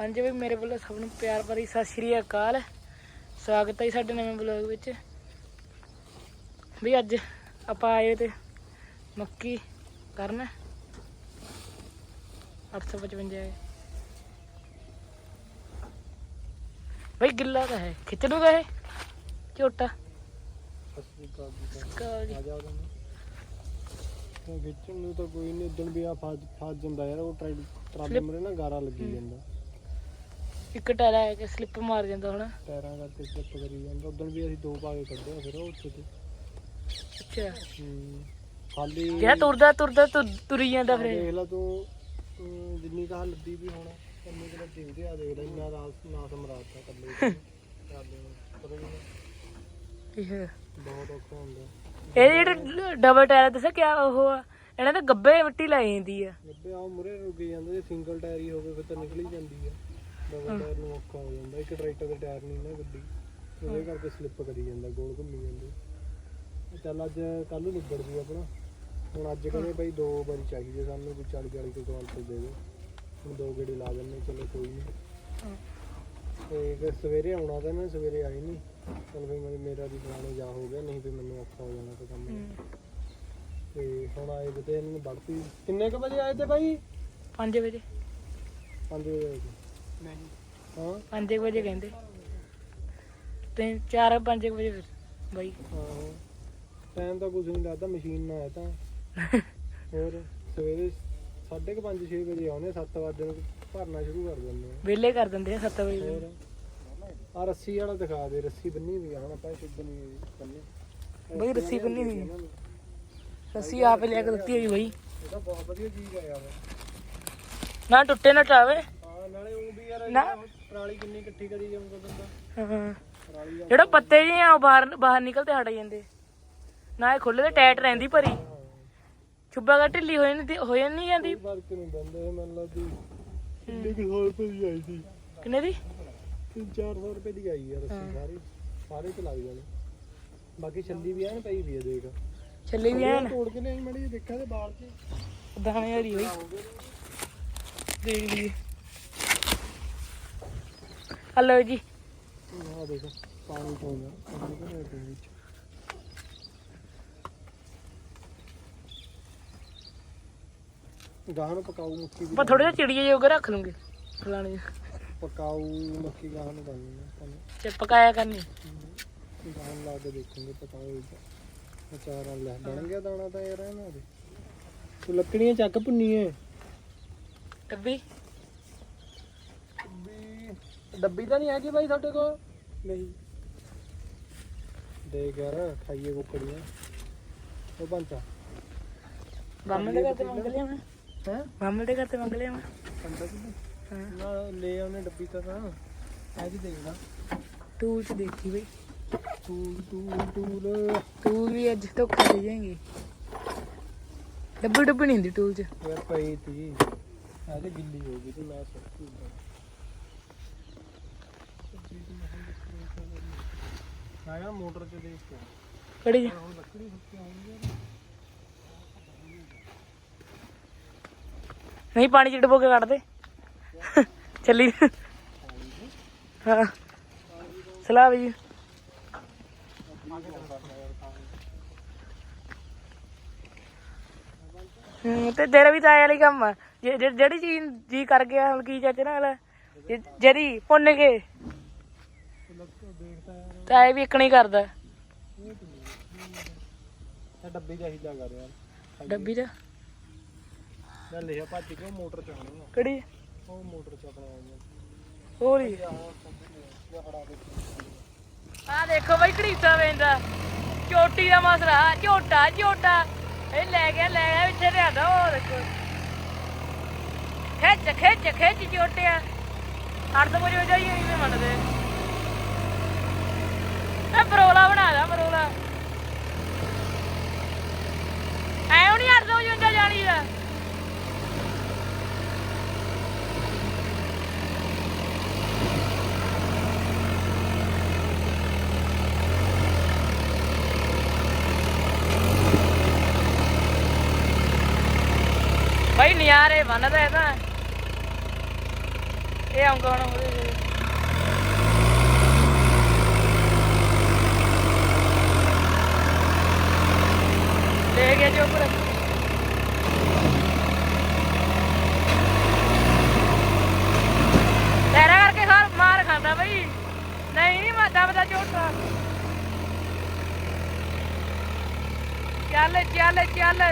ਹਾਂਜੀ ਵੀ ਮੇਰੇ ਵੱਲੋਂ ਸਭ ਨੂੰ ਪਿਆਰ ਭਰੀ ਸਤਿ ਸ਼੍ਰੀ ਅਕਾਲ। ਸਵਾਗਤ ਹੈ ਜੀ ਸਾਡੇ ਨਵੇਂ ਵਲੌਗ ਵਿੱਚ। ਵੀ ਅੱਜ ਆਪਾਂ ਆਏ ਤੇ ਮੱਕੀ ਕਰਨ। 855 ਹੈ। ਬਈ ਗਿੱਲਾ ਤਾਂ ਹੈ। ਖਿੱਚ ਲੂਗਾ ਇਹ? ਝੋਟਾ? ਸਕਾਲ ਜੀ। ਤਾਂ ਖਿੱਚਣ ਨੂੰ ਤਾਂ ਕੋਈ ਨਹੀਂ ਉਦੋਂ ਵੀ ਆ ਫਸ ਫਸ ਜਾਂਦਾ ਯਾਰ ਉਹ ਟਰਾਲੀ ਮਰੇ ਨਾ ਗਾਰਾ ਲੱਗੀ ਜਾਂਦਾ। ਇੱਕ ਟਾਇਰ ਆ ਕੇ ਸਲਿੱਪ ਮਾਰ ਜਾਂਦਾ ਹੁਣ। ਟਾਇਰਾਂ ਕਰਕੇ ਸਲਿੱਪ ਕਰੀ ਜਾਂਦਾ। ਉਦੋਂ ਵੀ ਅਸੀਂ ਦੋ ਪਾ ਕੇ ਕੱਢਿਆ ਫਿਰ ਉਹ ਉੱਥੇ ਤੇ। ਅੱਛਾ। ਹੂੰ। ਖਾਲੀ ਜਿਹੜਾ ਤੁਰਦਾ ਤੁਰਦਾ ਤੁਰ- ਤੁਰੀ ਜਾਂਦਾ ਫਿਰ। ਦੇਖ ਲਾ ਤੂੰ ਅਮ, ਜਿੰਨੀ ਕਾ ਲੱਦੀ ਵੀ ਹੋਣਾ ਕੰਨੇ ਕਿਹੜਾ ਜਿੰਦੇ ਆ ਦੇਖ ਲੈ ਇੰਨਾ ਰਾਸ ਨਾਸ ਮਰਾਤਾ ਕੱਲੇ ਨੂੰ ਪਤਾ ਨੀ। ਇਹ ਬਹੁਤ ਔਖਾ ਹੁੰਦਾ। ਇਹ ਜਿਹੜੇ ਡਬਲ ਟਾਇਰ ਦੱਸਿਆ ਕਿਆ ਉਹ ਆ? ਇਹਨਾਂ ਦੇ ਗੱਬੇ ਮਿੱਟੀ ਲੈ ਜਾਂਦੀ ਆ। ਲੱਭੇ ਆ ਮੁਰੇ ਰੁਕੀ ਜਾਂਦੇ ਜੇ ਸਿੰਗਲ ਟਾਇਰ ਹੀ ਹੋਵੇ ਫਿਰ ਤਾਂ ਨਿਕਲ ਹੀ ਜਾਂਦੀ ਆ। ਡਬਲ ਟਾਇਰ ਨੂੰ ਔਖਾ ਹੋ ਜਾਂਦਾ ਇੱਕ ਟਰੈਕਟਰ ਦੇ ਟਾਇਰ ਨਹੀਂ ਨਾ ਗੱਡੀ। ਉਹਦੇ ਕਰਕੇ ਸਲਿੱਪ ਕਰੀ ਜਾਂਦਾ ਗੋਲ ਘੁੰਮੀ ਜਾਂਦੇ। ਚੱਲ ਅੱਜ ਕੱਲ ਨੂੰ ਨਿਬੜ ਜੂ ਆਪਣਾ। ਹੁਣ ਅੱਜ ਕਹਿੰਦੇ ਬਈ ਦੋ ਵਾਰੀ ਚਾਹੀਦੇ ਸਾਨੂੰ ਕੋਈ 40 40 ਕੁ ਕੁਆਂਟਲ ਦੇ ਦਿਓ। ਹੁਣ ਦੋ ਗੇੜੇ ਲਾ ਦਿੰਦੇ ਚਲੋ ਕੋਈ ਨਹੀਂ ਤੇ ਫਿਰ ਸਵੇਰੇ ਆਉਣਾ ਤਾਂ ਨਾ ਸਵੇਰੇ ਆਈ ਨਹੀਂ ਚਲ ਫਿਰ ਮੇਰੇ- ਮੇਰਾ ਵੀ ਫਲਾਣੇ ਜਾ ਹੋ ਗਿਆ ਨਹੀਂ ਫਿਰ ਮੈਨੂੰ ਔਖਾ ਹੋ ਜਾਣਾ ਤੇ ਕੰਮ। ਤੇ ਹੁਣ ਆਏ ਤੇ ਇਹਨਾਂ ਨੇ ਵੜਤੀ। ਕਿੰਨੇ ਕੁ ਵਜੇ ਆਏ ਤੇ ਬਾਈ? 5 ਵਜੇ। 5 ਵਜੇ ਆਏ ਤੇ ਨਹੀਂ ਹਾਂ 5 ਵਜੇ ਕਹਿੰਦੇ। ਤੇ 4 5 ਵਜੇ ਫਿਰ ਬਾਈ। ਹਾਂ। ਟਾਈਮ ਤਾਂ ਕੁਝ ਨਹੀਂ ਲੱਗਦਾ ਮਸ਼ੀਨ ਹੈ ਤਾਂ। ਹੋਰ ਸਵੇਰੇ 5:30 6 ਵਜੇ ਆਉਨੇ 7 ਵਜੇ ਨੂੰ ਭਰਨਾ ਸ਼ੁਰੂ ਕਰ ਦਿੰਦੇ ਆ। ਵਿਹਲੇ ਕਰ ਦਿੰਦੇ ਆ 7 ਵਜੇ। ਹੋਰ ਆ ਰੱਸੀ ਵਾਲਾ ਦਿਖਾ ਦੇ ਰੱਸੀ ਬੰਨੀ ਵੀ ਆ ਹੁਣ ਆਪਾਂ ਸ਼ੁੱਧ ਨਹੀਂ ਬੰਨੀ। ਬਈ ਰੱਸੀ ਬੰਨੀ ਹੋਈ। ਰੱਸੀ ਆਪ ਲਿਆ ਕੇ ਦਿੱਤੀ ਹੋਈ ਬਾਈ। ਇਹ ਤਾਂ ਬਹੁਤ ਵਧੀਆ ਚੀਜ਼ ਆ ਯਾਰ। ਨਾ ਟੁੱਟੇ ਨਾ ਟਾਵੇ। ਨਾ। ਪਰਾਲੀ ਕਿੰਨੀ ਇਕੱਠੀ ਕਰੀ ਜਾਊਗਾ ਬੰਦਾ। ਹਾਂ। ਜਿਹੜਾ ਪੱਤੇ ਜਿਹੇ ਆ ਉਹ ਬਾਹਰ ਬਾਹਰ ਨਿਕਲ ਤੇ ਹਟ ਜਾਂਦੇ। ਨਾ ਇਹ ਖੁੱਲੇ ਤੇ ਟਾਈਟ ਰਹਿੰਦੀ ਭਰੀ। ਚੁੱਬਾ ਗਾ ਢਿੱਲੀ ਹੋ ਜਾਂਦੀ ਹੋ ਜਾਂਦੀ ਜਾਂਦੀ ਫ਼ਰਕ ਨਹੀਂ ਇਹ ਮੰਨ ਲਾ ਤੂੰ ਕਿੰਨੇ ਕੁ ਸੌ ਰੁਪਏ ਦੀ ਆਈ ਸੀ। ਕਿੰਨੇ ਦੀ? 3-400 ਰੁਪਏ ਦੀ ਆਈ ਯਾਰ ਅਸੀਂ ਸਾਰੇ ਸਾਰੇ ਚ ਲੱਗ ਜਾਣੇ। ਬਾਕੀ ਛੱਲੀ ਵੀ ਐਨ ਪਈ ਵੀ ਆ ਦੇਖ। ਚੱਲੀ ਵੀ ਐਨ। ਤੋੜ ਕੇ ਲਿਆਈ ਮੜੀ ਦੇਖਿਆ ਤੇ ਬਾਲ ਚ। ਦਾਣੇ ਹਰੀ ਹੋਈ। ਦੇਖ ਲਈਏ। ਹਲੋ ਜੀ। ਆ ਦੇਖ ਪਾਣੀ ਪਾਉਂਦਾ ਪਾਣੀ ਭਰਿਆ ਪਿਆ ਵਿੱਚ ਗਾਹ ਨੂੰ ਪਕਾਊ ਮੱਕੀ ਵੀ ਆਪਾਂ ਥੋੜੇ ਜਿਹਾ ਚਿੜੀਏ ਜੋਗੇ ਰੱਖ ਲੂੰਗੇ ਫਲਾਣੇ। ਪਕਾਊ ਮੱਕੀ ਗਾਹ ਨੂੰ ਪਾਣੀ ਆਪਾਂ ਨੂੰ। ਤੇ ਪਕਾਇਆ ਕਰਨੀ। ਗਾਹ ਨੂੰ ਲਾ ਕੇ ਦੇਖਾਂਗੇ ਪਕਾਊ ਅਚਾਰ ਆ ਲੈ ਬਣ ਗਿਆ ਦਾਣਾ ਤਾਂ ਯਾਰ ਇਹਨਾਂ ਦੇ। ਤੂੰ ਲੱਕੜੀਆਂ ਚੱਕ ਭੁੰਨੀਏ ਟੱਬੀ ਡੱਬੀ ਤਾਂ ਨਹੀਂ ਹੈਗੀ ਬਾਈ ਤੁਹਾਡੇ ਕੋਲ? ਨਹੀਂ। ਦੇਖ ਯਾਰ ਖਾਈਏ ਕੁੱਕੜੀਆਂ। ਉਹ ਪੰਚਾ ਬਾਮਣ ਦੇ ਘਰ ਤੇ ਮੰਗ ਲਿਆ ਮੈਂ। ਹੈ? ਬਾਮਣ ਦੇ ਘਰ ਤੇ ਮੰਗ ਲਿਆ ਮੈਂ। ਪੰਚਾ ਕਿ ਹਾਂ। ਲੈ ਆਉਨੇ ਡੱਬੀ ਤਾਂ ਤਾਂ। ਐ ਵੀ ਦੇਖਦਾ ਟੂਲ ਚ ਦੇਖੀ ਬਈ। ਟੂਲ ਟੂਲ ਟੂਲ ਟੂਲ ਵੀ ਅੱਜ ਧੋਖਾ ਦੇ ਜਾਏਗੀ। ਡੱਬੀ ਡੱਬੀ ਨਹੀਂ ਹੁੰਦੀ ਟੂਲ ਚ। ਯਾਰ ਪਈ ਤੀ। ਤੇ ਗਿੱਲੀ ਹੋ ਗਈ ਤੇ ਮੈਂ ਸੁੱਕੀ ਮੈਂ ਕਿਹਾ ਮੋਟਰ ਚ ਦੇਖ ਕੇ। ਕੜੀ ਚ ਹੁਣ ਲੱਕੜੀ ਸੁੱਕੀ ਆਉਂਦੀ ਨਹੀਂ ਪਾਣੀ ਚ ਡਬੋ ਕੇ ਕੱਢ ਦੇ। ਚੱਲੀ। ਹਾਂ। ਸਲਾਹ ਵੀ। ਹੂੰ ਤੇ ਤੇਰਾ ਵੀ ਤਾਂ ਆਇਆ ਵਾਲੀ ਕੰਮ ਆ। ਜੇ- ਜੇ- ਜਿਹੜੀ ਚੀਜ਼ ਜੀ ਕਰ ਗਿਆ ਹਲਕੀ ਚਾਚੇ ਨਾਲ? ਜਿਹੜੀ ਪੁੰਨ ਕੇ। ਤਾਂ ਇਹ ਵੀ ਇੱਕ ਨਹੀਂ ਕਰਦਾ। ਇਹ ਡੱਬੀ ਚਾਹੀਦਾ ਕਰ ਯਾਰ ਡੱਬੀ ਦਾ? ਮੈਂ ਲਿਆ ਭੱਜ ਕੇ ਉਹ ਮੋਟਰ ਚ ਆਉਣੀ ਆ। ਕਿਹੜੀ? ਉਹ ਮੋਟਰ ਚ ਆਪਣਾ ਆਉਣੀ ਹੋਰ ਹੀ। ਆ ਦੇਖੋ ਬਈ ਘੜੀਸਾ ਵੇਂਦਾ। ਚੋਟੀ ਦਾ ਮਸਲਾ ਝੋਟਾ ਝੋਟਾ। ਇਹ ਲੈ ਗਿਆ ਲੈ ਗਿਆ ਪਿੱਛੇ ਤੇ ਆਦਾ ਉਹ ਦੇਖੋ ਖਿੱਚ ਖਿੱਚ ਖਿੱਚ ਝੋਟਿਆ। ਹੱਥ ਮੁਝੇ ਜਾਈ ਨਹੀਂ ਮੰਨਦੇ। ਇਹ ਪਰੋਲਾ ਬਣਾ ਦਾ ਪਰੋਲਾ ਐਉਂ ਨਹੀਂ ਹੱਥ ਮੁਝੇ ਜਾਣੀ ਦਾ। ਬਈ ਨਿਆਰੇ ਬੰਨਦਾ ਇਹ ਤਾਂ। ਇਹ ਆਉਂਗਾ ਹੁਣ ਉਹਦੇ ਲੈ ਗਿਆ ਜੋ ਉੱਪਰ। ਤੇਰਾ ਕਰਕੇ ਖਾਰ ਮਾਰ ਖਾਂਦਾ ਬਈ। ਨਹੀਂ ਨਹੀਂ, ਮੈਂ ਦਬਦਾ ਝੋਟਾ। ਚੱਲ ਚੱਲ ਚੱਲ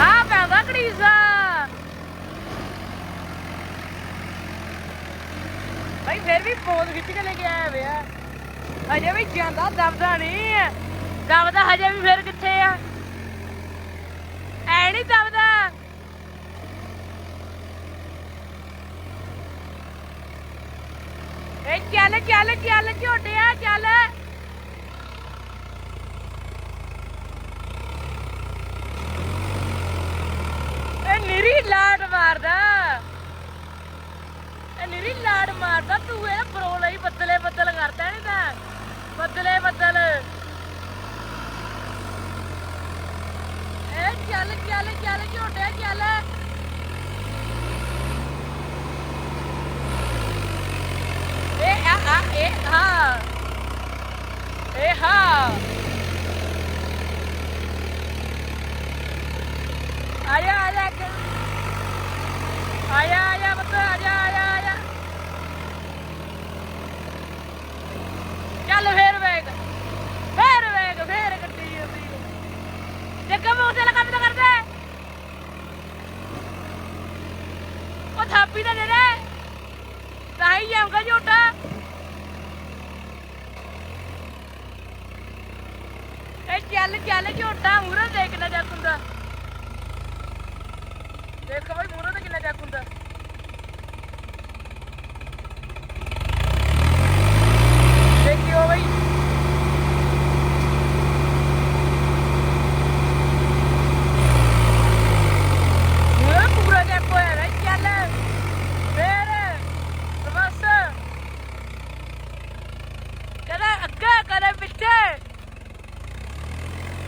ਆ ਪੈਂਦਾ ਘੜੀਸਾ ਭਾਈ ਫਿਰ ਵੀ ਪੋਜ਼ ਖਿੱਚ ਕੇ ਲੈ ਕੇ ਆਇਆ ਵਿਆ ਹਜੇ ਵੀ ਜਾਂਦਾ ਨਹੀਂ ਦਬਦਾ ਹਜੇ ਵੀ ਫਿਰ ਕਿੱਥੇ ਆ? ਐ ਨਹੀਂ ਦਬਦਾ ਏ ਚੱਲ ਚੱਲ ਚੱਲ, ਝੋਟਿਆ, ਚੱਲ ਇਹ ਨਿਰੀ ਲਾਟ ਮਾਰਦਾ ਇਹ ਨਿਰੀ ਲਾਟ ਮਾਰਦਾ ਤੂੰ ਇਹ ਬਰੋ ਲਈ ਬੱਦਲੇ ਬੱਦਲ ਕਰਦਾ ਨਹੀਂ ਤਾਂ ਬੱਦਲੇ ਬੱਦਲ ਇਹ ਚੱਲ ਚੱਲ ਚੱਲ ਝੋਟਿਆ ਚੱਲ ਇਹ ਆ ਆ ਇਹ ਹਾਂ ਇਹ ਹਾਂ ਆਇਆ ਆਇਆ ਅੱਗੇ। ਆਇਆ ਆਇਆ ਬੱਤ ਆਇਆ ਆਇਆ ਆਇਆ ਚੱਲ ਫੇਰ ਵੇਗ ਫੇਰ ਵੇਗ ਫੇਰ ਗੱਡੀ ਜਾਂਦੀ ਜੱਗਾ ਮੋਟੇ ਵਾਲਾ ਕੰਮ ਤਾਂ ਕਰਦਾ ਹੈ। ਉਹ ਥਾਪੀ ਤਾਂ ਦੇ ਦੇ ਤਾਂ ਹੀ ਜਾਊਗਾ ਝੋਟਾ ਇਹ ਚੱਲ ਚੱਲ ਝੋਟਾ ਮੂਹਰੇ ਦੇਖਣਾ ਹੁੰਦਾ। ਦੇਖੋ ਬਈ ਮੂਹਰੇ ਤੇ ਕਿੰਨਾ ਚੱਕ ਹੁੰਦਾ। ਦੇਖਿਓ ਬਈ ਮੂਹਰੇ ਪੂਰਾ ਚੱਕ ਹੋਇਆ ਵੇ ਚੱਲ ਫੇਰ ਬਸ ਕਦੇ ਅੱਗੇ ਕਦੇ ਪਿੱਛੇ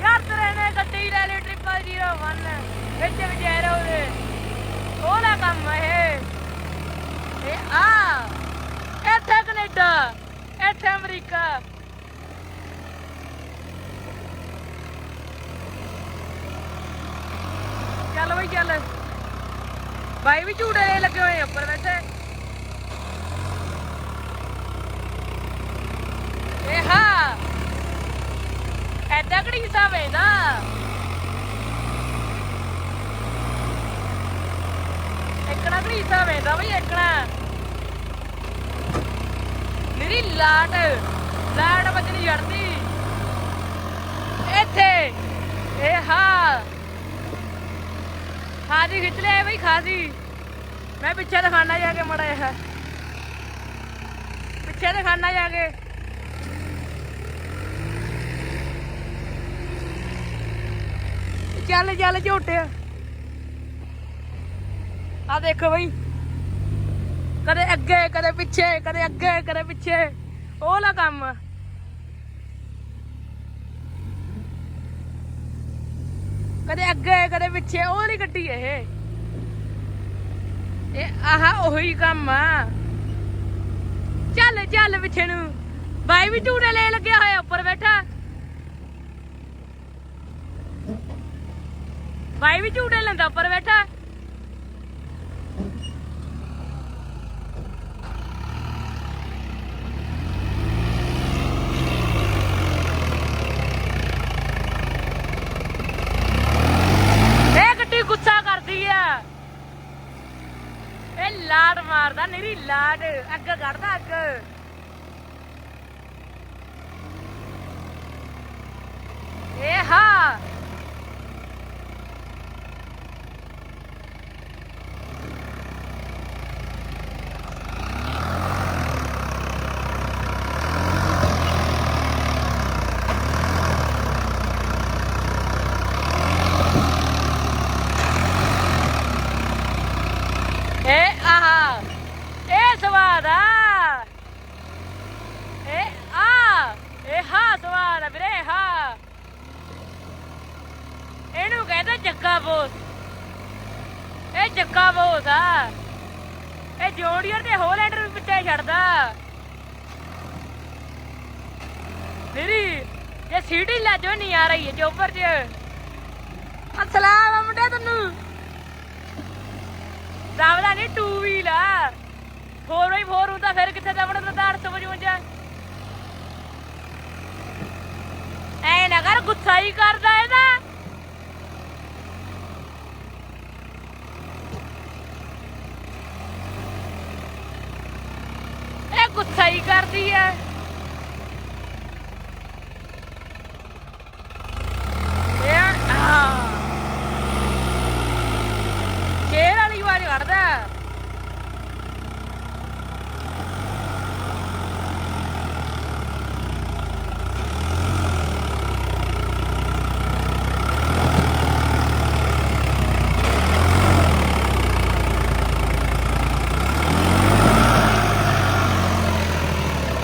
ਯਾਰ ਤੇਰੇ ਨੇ ਗੱਡੀ ਲੈ ਲਈ ਟ੍ਰਿਪਲ 01 ਵਿੱਚ ਵਿਚਾਰੇ ਉਹਦੇ। ਉਹਦਾ ਕੰਮ ਹੈ ਇਹ। ਆ। ਇੱਥੇ ਕੈਨੇਡਾ, ਇੱਥੇ ਅਮਰੀਕਾ। ਚੱਲ ਬਈ ਚੱਲ। ਬਾਈ ਵੀ ਝੂੜੇ ਲੱਗੇ ਹੋਏ ਉੱਪਰ ਵੈਸੇ। ਇਹ ਹਾਂ। ਐਡਾ ਘੜੀ ਹਿਸਾਬ ਹੈ ਨਾ ਇੱਕਣਾ ਘੜੀ ਬਈ, ਇੱਕਣਾ? ਮੇਰੀ ਲਾਟ ਲਾਟ ਵੱਜਣੀ ਜੜਦੀ ਇੱਥੇ, ਇਹ ਹਾਂ ਖਾਦੀ ਖਿੱਚ ਲਿਆ ਬਈ ਖਾਦੀ ਮੈਂ ਪਿੱਛੇ ਦਿਖਾਣਾ ਜਾ ਕੇ ਮੜਾ ਇਹ ਪਿੱਛੇ ਦਿਖਾਣਾ ਜਾ ਕੇ। ਚੱਲ ਚੱਲ ਝੋਟਿਆ ਆ। ਦੇਖੋ ਬਈ। ਕਦੇ ਅੱਗੇ, ਕਦੇ ਪਿੱਛੇ, ਕਦੇ ਅੱਗੇ, ਕਦੇ ਪਿੱਛੇ। ਉਹ ਲਾ ਕੰਮ ਕਦੇ ਅੱਗੇ, ਕਦੇ ਪਿੱਛੇ, ਉਹ ਨਹੀਂ ਗੱਡੀ ਇਹ। ਇਹ ਆਹ ਉਹੀ ਕੰਮ ਆ। ਚੱਲ ਚੱਲ ਪਿੱਛੇ ਨੂੰ। ਬਾਈ ਵੀ ਝੂਟੇ ਲੈ ਲੱਗਿਆ ਹੋਇਆ, ਉੱਪਰ ਬੈਠਾ। ਬਾਈ ਵੀ ਝੂਟੇ ਲੈਂਦਾ ਉੱਪਰ ਬੈਠਾ। ਜੱਗਾ ਬੋਸ। ਇਹ ਜੱਗਾ ਬੋਸ ਆ। ਇਹ ਜੋੜੀਅਰ ਤੇ ਹੋਲੈਂਡਰ ਵੀ ਪਿੱਛੇ ਛੱਡਦਾ। ਮੇਰੀ ਇਹ ਸੀਟੀ ਲੈ ਜੋ ਨਹੀਂ ਆ ਰਹੀ ਹੈ ਚੋਪਰ 'ਚ ਅਸਲਾਮ ਆ ਮੁੰਡੇ ਤੈਨੂੰ। ਸਾਵਲਾ ਨਹੀਂ ਟੂ ਵੀਲ ਆ। 4x4 ਹੁੰਦਾ, ਫਿਰ ਕਿੱਥੇ ਜਾਵਣਾ ਤਾਂ 855 ਐ ਨਾ ਕਰ, ਗੁੱਸਾ ਹੀ ਕਰਦਾ ਇਹਦਾ। ਕਰਦੀ ਹੈ ਕਰਦੀ ਐ ਇਹ ਆ ਸ਼ੇਰ ਵਾਲੀ ਆਵਾਜ਼ ਕੱਢਦਾ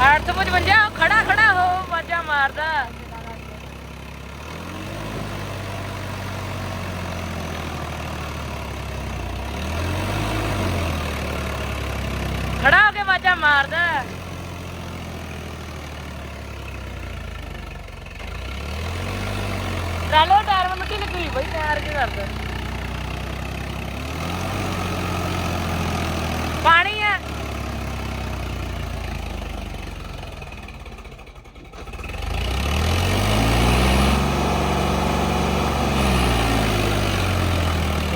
ਅੱਠ ਤੋਂ 55 ਖੜਾ ਖੜਾ ਹੋ ਵਾਜਾ ਮਾਰਦਾ ਖੜਾ ਹੋ ਕੇ ਵਾਜਾ ਮਾਰਦਾ ਚਾਲੋ ਟਾਇਰ ਵਿੱਚ ਮਿੱਟੀ ਲੱਗੀ ਹੋਈ ਬਈ, ਟਾਇਰ ਕੀ ਕਰਦਾ? ਪਾਣੀ ਆ।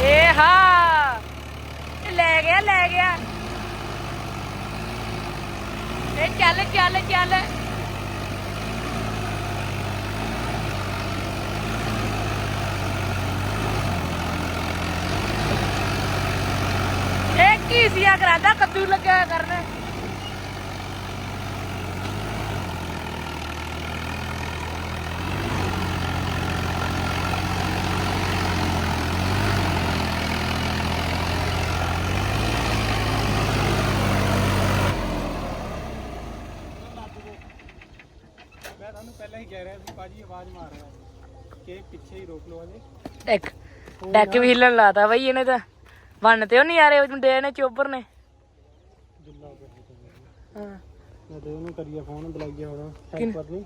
ਏ ਹਾਂ। ਇਹ ਲੈ ਗਿਆ ਲੈ ਗਿਆ। ਇਹ ਚੱਲ ਚੱਲ ਚੱਲ ਇਹ ਕੀ ਸੀਆ ਕੱਦੂ ਲੱਗਿਆ ਕਰਨ। ਮੈਂ ਤੁਹਾਨੂੰ ਪਹਿਲਾਂ ਹੀ ਕਹਿ ਰਿਹਾ ਸੀ ਭਾਜੀ ਆਵਾਜ਼ ਮਾਰ ਰਿਹਾ ਕਿ ਪਿੱਛੇ ਹੀ ਰੋਕ ਲਓ ਅਜੇ ਇੱਕ ਡੈਕ ਵੀ ਹਿੱਲਣ ਲਾਤਾ ਬਈ ਇਹਨੇ ਤਾਂ। ਵੰਨ ਤੇ ਉਹ ਨਹੀਂ ਆ ਰਹੇ ਮੁੰਡੇ ਨੇ ਚੋਬਰ ਨੇ। ਹਾਂ। ਮੈਂ ਤੇ ਉਹਨੂੰ ਕਰੀਏ ਫੋਨ ਬੁਲਾਈਏ ਹੁਣ ਹੈਲਪਰ ਨਹੀਂ